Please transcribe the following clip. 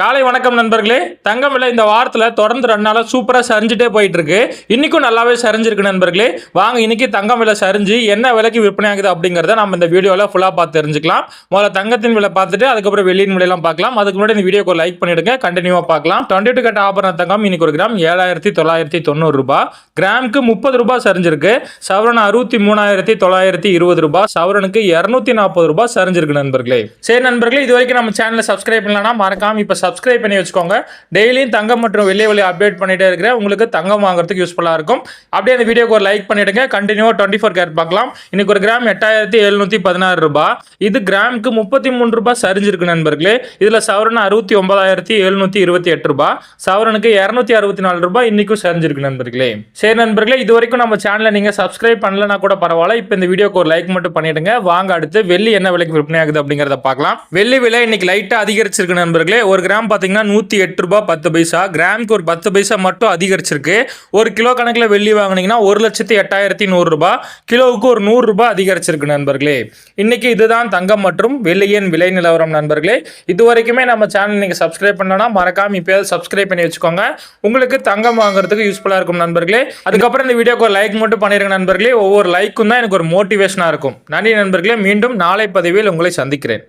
காலை வணக்கம் நண்பர்களே. தங்கம் விலை இந்த வாரத்தில் தொடர்ந்து ரெண்டு நாளாக சூப்பராக சரிஞ்சுட்டே போயிட்டு இருக்கு இன்னைக்கும் நல்லாவே சரிஞ்சிருக்கு நண்பர்களே. வாங்க இன்னைக்கு தங்கம் விலை சரிஞ்சு என்ன விலைக்கு விற்பனை ஆகுது அப்படிங்கிறத நம்ம இந்த வீடியோவில் ஃபுல்லாக பார்த்து தெரிஞ்சுக்கலாம். முதல்ல தங்கத்தின் விலை பார்த்துட்டு அதுக்கப்புறம் வெள்ளியின் விலையெல்லாம் பார்க்கலாம். அதுக்கு முன்னாடி இந்த வீடியோக்கு லைக் பண்ணிடுங்க. கண்டினியூவாக பார்க்கலாம். டுவெண்ட்டி டூ கட்ட ஆபரண தங்கம் இன்னைக்கு ஒரு கிராம் ஏழாயிரத்தி தொள்ளாயிரத்தி தொண்ணூறு ரூபாய் கிராமுக்கு முப்பது ரூபாய் சரிஞ்சிருக்கு. சவரன் அறுபத்தி மூணாயிரத்தி தொள்ளாயிரத்தி இருபது ரூபாய் சவரனுக்கு இரநூத்தி நாற்பது ரூபாய் சரிஞ்சிருக்கு நண்பர்களே. சரி நண்பர்களே இது வரைக்கும் நம்ம சேனலை சப்ஸ்கிரைப் பண்ணலன்னா மறக்காம இப்போ சப்ஸ்கிரைப் பண்ணி வச்சுக்கோங்க. டெய்லியும் தங்கம் மற்றும் வெள்ளி வெளியே அப்டேட் பண்ணிட்டே இருக்கிறேன் உங்களுக்கு தங்கம் வாங்குறதுக்கு யூஸ்ஃபுல்லாக இருக்கும். அப்படியே அந்த வீடியோக்கு ஒரு லைக் பண்ணிவிடுங்க கண்டினியூவாக டுவெண்ட்டி ஃபோர் கேரட் பார்க்கலாம். இன்னைக்கு ஒரு கிராம் எட்டாயிரத்தி எழுநூற்றி பதினாறு ரூபாய் இது கிராமுக்கு முப்பத்தி மூணு ரூபாய் சரிஞ்சிருக்கு நண்பர்களே. இதில் சவரன் அறுபத்தி ஒன்பதாயிரத்தி எழுநூத்தி இருபத்தி எட்டு ரூபாய் சவரனுக்கு இரநூத்தி அறுபத்தி நாலு ரூபாய் இன்றைக்கும் சரிஞ்சிருக்கு நண்பர்களே. சரி நண்பர்களே இது வரைக்கும் நம்ம சேனலை நீங்கள் சப்ஸ்கிரைப் பண்ணலனா கூட பரவாயில்ல. இப்போ இந்த வீடியோக்கு ஒரு லைக் மட்டும் பண்ணிடுங்க. வாங்க அடுத்து வெள்ளி என்ன விலைக்கு விற்பனை ஆகுது அப்படிங்கிறத பார்க்கலாம். வெள்ளி விலை இன்னைக்கு லைட்டாக அதிகரிச்சிருக்கு நண்பர்களே. ஒரு கிராம் பார்த்தீங்கன்னா நூற்றி எட்டு ரூபாய் பத்து பைசா. கிராமுக்கு ஒரு பத்து பைசா மட்டும் அதிகரிச்சிருக்கு. ஒரு கிலோ கணக்கில் வெள்ளி வாங்குனீங்கன்னா ஒரு லட்சத்தி எட்டாயிரத்தி நூறுரூபா கிலோவுக்கு ஒரு நூறுரூபா அதிகரிச்சிருக்கு நண்பர்களே. இன்றைக்கி இதுதான் தங்கம் மற்றும் வெள்ளியின் விலை நிலவரம் நண்பர்களே. இது வரைக்குமே நம்ம சேனல் நீங்கள் சப்ஸ்கிரைப் பண்ணனா மறக்காம இப்போயாவது சப்ஸ்கிரைப் பண்ணி வச்சுக்கோங்க. உங்களுக்கு தங்கம் வாங்குறதுக்கு யூஸ்ஃபுல்லாக இருக்கும் நண்பர்களே. அதுக்கப்புறம் இந்த வீடியோக்கு ஒரு லைக் மட்டும் பண்ணிருங்க நண்பர்களே. ஒவ்வொரு லைக்கும் தான் எனக்கு ஒரு மோட்டிவேஷனாக இருக்கும். நன்றி நண்பர்களே. மீண்டும் நாளை பதிவில் உங்களை சந்திக்கிறேன்.